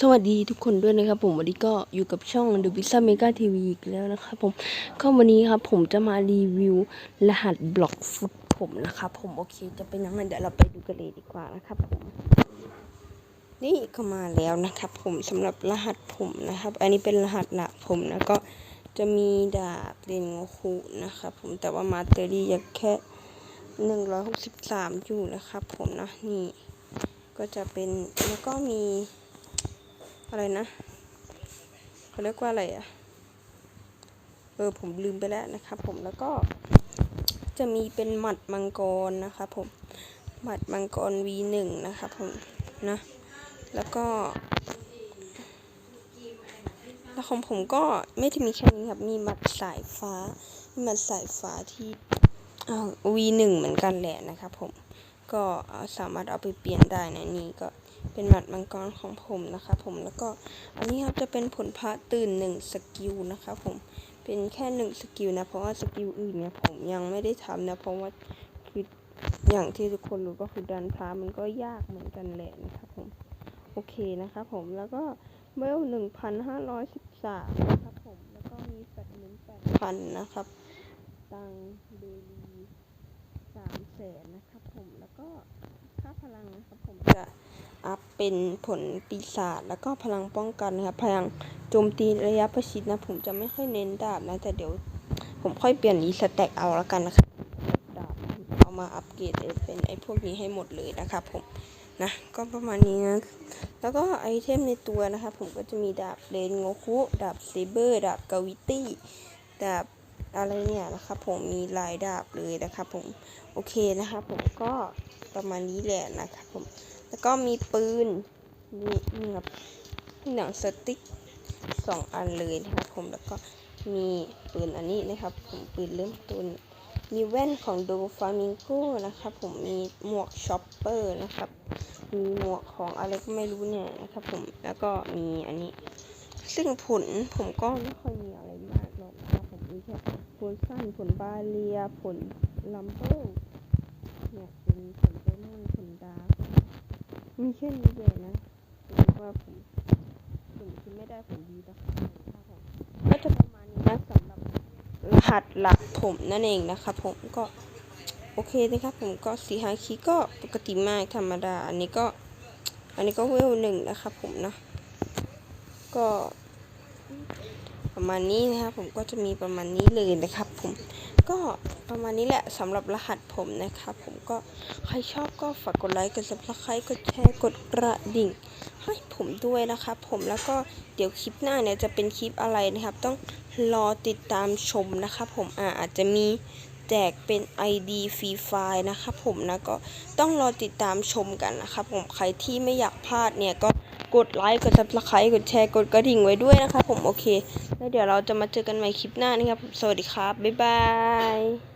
สวัสดีทุกคนด้วยนะครับผมวันนี้ก็อยู่กับช่อง The Pizza Mega TV อีกแล้วนะครับผมก็วันนี้ครับผมจะมารีวิวรหัสบล็อกฟุตผมนะครับผมโอเคจะเป็นยังไงเดี๋ยวเราไปดูกันเลยดีกว่านะครับผมนี่ก็มาแล้วนะครับผมสำหรับรหัสผมนะครับ อันนี้เป็นรหัสหลักผมนะก็จะมีดาบเรนโงคุนะครับผมแต่ว่ามาเตอรี่ยังแค่หนึ่งร้อยหกสิบสามอยู่นะครับผมนะนี่ก็จะเป็นแล้วก็มี อะไรนะเขาเรียกว่าอะไรอะเออผมลืมไปแล้วนะครับผมแล้วก็จะมีเป็นหมัดมังกรนะครับผมหมัดมังกร V1 นะครับผมนะแล้วก็แล้วของผมก็ไม่ได้มีแค่นี้ครับ มีหมัดสายฟ้า มีหมัดสายฟ้าที่อ้าว V1 เหมือนกันแหละนะครับผม ก็สามารถเอาไปเปลี่ยนได้นะนี่ก็ เป็นหมัดมังกรของผมนะคะผมแล้วก็อันนี้ครับจะเป็นผลพระตื่นหนึ่งสกิลนะคะผมเป็นแค่หนึ่งสกิลนะเพราะว่าสกิลอื่นเนี่ยผมยังไม่ได้ทำนะเพราะว่าคืออย่างที่ทุกคนรู้ก็คือดันพระมันก็ยากเหมือนกันแหละนะครับผมโอเคนะคะผมแล้วก็เวลหนึ่งพันห้าร้อยสิบสามนะครับผมแล้วก็มีแปดหมื่นแปดพันนะครับตังเดลี สามแสนนะครับผมแล้วก็ค่าพลังนะครับผมจะอัพเป็นผลปีศาจแล้วก็พลังป้องกันนะครับพลังโจมตีระยะประชิดนะ ผมจะไม่ค่อยเน้นดาบนะ แต่เดี๋ยวผมค่อยเปลี่ยนรีสแต็กเอาแล้วกันนะครับดาบเอามาอัปเกรดเป็นไอ้พวกนี้ให้หมดเลยนะครับผมนะก็ประมาณนี้นะ แล้วก็ไอเทมในตัวนะครับผมก็จะมีดาบเรนโงคุดาบเซเบอร์ ดาบกาวิตี้ดาบ อะไรเนี่ยนะครับผมมีลายดาบเลยนะครับผมโอเคนะครับผมก็ประมาณนี้แหละนะครับผมแล้วก็มีปืนนี่นี่ครับหนังสติ๊กสองอันเลยนะครับผมแล้วก็มีปืนอันนี้นะครับผมปืนเริ่มต้นมีแว่นของโดฟามิงโกนะครับผมมีหมวกช็อปเปอร์นะครับ มีหมวกของอะไรก็ไม่รู้เนี่ยนะครับผมแล้วก็มีอันนี้ ซึ่งผลผมก็ไม่ค่อยมีอะไรมากหรอก นะครับผมมีแค่ผลสั้นผลบาเลียผลลัมเบเนี่ยเป็นผลไดมอนผลดาร์กมีแค่นี้เลยนะถือว่าผมผมคิดไม่ได้ผลดีนะครับผมก็จะประมาณนี้นะสำหรับรหัสหลักผมนั่นเองนะครับผมก็โอเคนะครับผมก็สีหาคีก็ปกติมากธรรมดา อันนี้ก็ อันนี้ก็เวลหนึ่งนะครับผมนะ ก็ ประมาณนี้นะครับผมก็จะมีประมาณนี้เลยนะครับ ผมก็ประมาณนี้แหละสำหรับรหัสผมนะครับผมก็ใครชอบก็ฝากกดไลค์กด subscribe กดแชร์กดกระดิ่งให้ผมด้วยนะครับผมแล้วก็เดี๋ยวคลิปหน้าเนี่ยจะเป็นคลิปอะไรนะครับ ต้องรอติดตามชมนะครับผมอ่าอาจจะมีแจกเป็น ID ฟรีไฟล์นะครับผมนะก็ต้องรอติดตามชมกันนะครับผมใครที่ไม่อยากพลาดเนี่ยก็ กดไลค์กด subscribe กดแชร์กดกระดิ่งไว้ด้วยนะคะผมโอเค แล้วเดี๋ยวเราจะมาเจอกันใหม่คลิปหน้านะครับ สวัสดีครับ บ๊ายบาย